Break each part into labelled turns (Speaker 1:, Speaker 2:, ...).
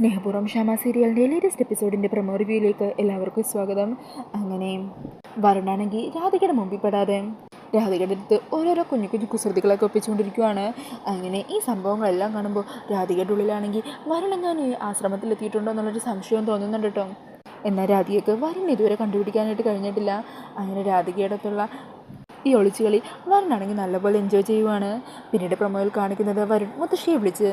Speaker 1: സ്നേഹപൂർവം ക്ഷമ സീരിയലിന്റെ ലേറ്റസ്റ്റ് എപ്പിസോഡിന്റെ പ്രമോ റിവ്യൂയിലേക്ക് എല്ലാവർക്കും സ്വാഗതം. അങ്ങനെ വരണാണെങ്കിൽ രാധികയുടെ മുമ്പിൽ പെടാതെ. രാധികയുടെ അടുത്ത് ഓരോരോ കുഞ്ഞു കുഞ്ഞു കുസൃതികളൊക്കെ ഒപ്പിച്ചുകൊണ്ടിരിക്കുവാണ്. അങ്ങനെ ഈ സംഭവങ്ങളെല്ലാം കാണുമ്പോൾ രാധികയുടെ ഉള്ളിലാണെങ്കിൽ ഞാൻ ഈ ആശ്രമത്തിലെത്തിയിട്ടുണ്ടോ എന്നുള്ളൊരു സംശയം തോന്നുന്നുണ്ട് കേട്ടോ. എന്നാൽ രാധികയ്ക്ക് വരുൺ ഇതുവരെ കണ്ടുപിടിക്കാനായിട്ട് കഴിഞ്ഞിട്ടില്ല. അങ്ങനെ രാധികയുടെ അടുത്തുള്ള ഈ ഒളിച്ചുകളി വരുണാണെങ്കിൽ നല്ലപോലെ എൻജോയ് ചെയ്യുവാണ്. പിന്നീട് പ്രൊമോയിൽ കാണിക്കുന്നത് വരുൺ മുത്തശ്ശിയെ വിളിച്ച്.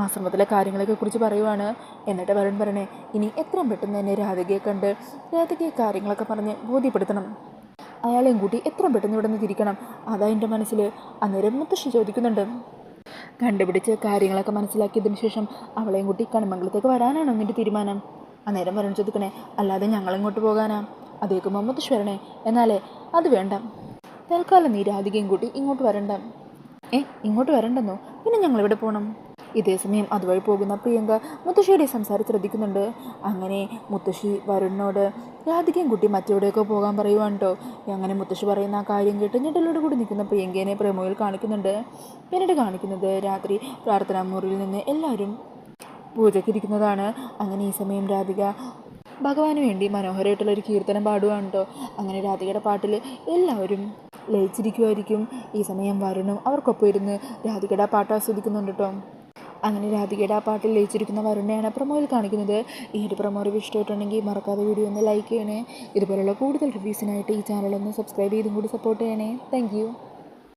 Speaker 1: ആശ്രമത്തിലെ കാര്യങ്ങളൊക്കെ കുറിച്ച് പറയുവാണ്. എന്നിട്ട് വരുൺ പറയണേ ഇനി എത്രയും പെട്ടെന്ന് തന്നെ രാധികയെ കണ്ട് രാധികയെ കാര്യങ്ങളൊക്കെ പറഞ്ഞ് ബോധ്യപ്പെടുത്തണം. അയാളെയും കൂട്ടി എത്രയും പെട്ടെന്ന് ഇവിടെ നിന്ന് തിരിക്കണം. അതാ എന്റെ മനസ്സിൽ അന്നേരം മുത്തശ്ശി ചോദിക്കുന്നുണ്ട്. കണ്ടുപിടിച്ച് കാര്യങ്ങളൊക്കെ മനസ്സിലാക്കിയതിന് ശേഷം അവളെയും കൂട്ടി കണിമംഗലത്തേക്ക് വരാനാണോ നിന്റെ തീരുമാനം? അന്നേരം വരണം ചോദിക്കണേ അല്ലാതെ ഞങ്ങളിങ്ങോട്ട് പോകാനാ? അതേക്കുമ്പോൾ മുത്തശ്ശി വരണേ എന്നാലേ അത് വേണ്ട. തൽക്കാലം നീ രാധികയും കൂട്ടി ഇങ്ങോട്ട് വരണ്ട. ഏ ഇങ്ങോട്ട് വരണ്ടെന്നോ? പിന്നെ ഞങ്ങളിവിടെ പോകണം ഇതേ സമയം അതുവഴി പോകുന്ന പ്രിയങ്ക മുത്തശ്ശിയുടെ സംസാരം ശ്രദ്ധിക്കുന്നുണ്ട് അങ്ങനെ മുത്തശ്ശി വരുണിനോട് രാധികയും കുട്ടി മറ്റെവിടെയൊക്കെ പോകാൻ പറയുവാണ് കേട്ടോ അങ്ങനെ മുത്തശ്ശി പറയുന്ന ആ കാര്യം കേട്ട് ഞെട്ടലോട് കൂടി നിൽക്കുന്ന പ്രിയങ്കേനെ പ്രമോയിൽ കാണിക്കുന്നുണ്ട്. പിന്നീട് കാണിക്കുന്നത് രാത്രി പ്രാർത്ഥനാ മുറിയിൽ നിന്ന് എല്ലാവരും പൂജയ്ക്കിരിക്കുന്നതാണ്. അങ്ങനെ ഈ സമയം രാധിക ഭഗവാന് വേണ്ടി മനോഹരമായിട്ടുള്ള ഒരു കീർത്തനം പാടുകയാണ് കേട്ടോ അങ്ങനെ രാധികയുടെ പാട്ടിൽ എല്ലാവരും ലയിച്ചിരിക്കുമായിരിക്കും ഈ സമയം വരുണും അവർക്കൊപ്പം ഇരുന്ന് രാധികയുടെ പാട്ട് ആസ്വദിക്കുന്നുണ്ട് കേട്ടോ അങ്ങനെ രാധികയുടെ ആ പാട്ടിൽ ലയിച്ചിരിക്കുന്ന വരുണയാണ് പ്രൊമോയിൽ കാണിക്കുന്നത്. ഈ ഒരു പ്രൊമോ റിവ്യൂ ഇഷ്ടമായിട്ടുണ്ടെങ്കിൽ മറക്കാതെ വീഡിയോ ഒന്ന് ലൈക്ക് ചെയ്യണേ. ഇതുപോലുള്ള കൂടുതൽ റിവ്യൂസിനായിട്ട് ഈ ചാനലൊന്ന് സബ്സ്ക്രൈബ് ചെയ്തും കൂടി സപ്പോർട്ട് ചെയ്യണേ. താങ്ക്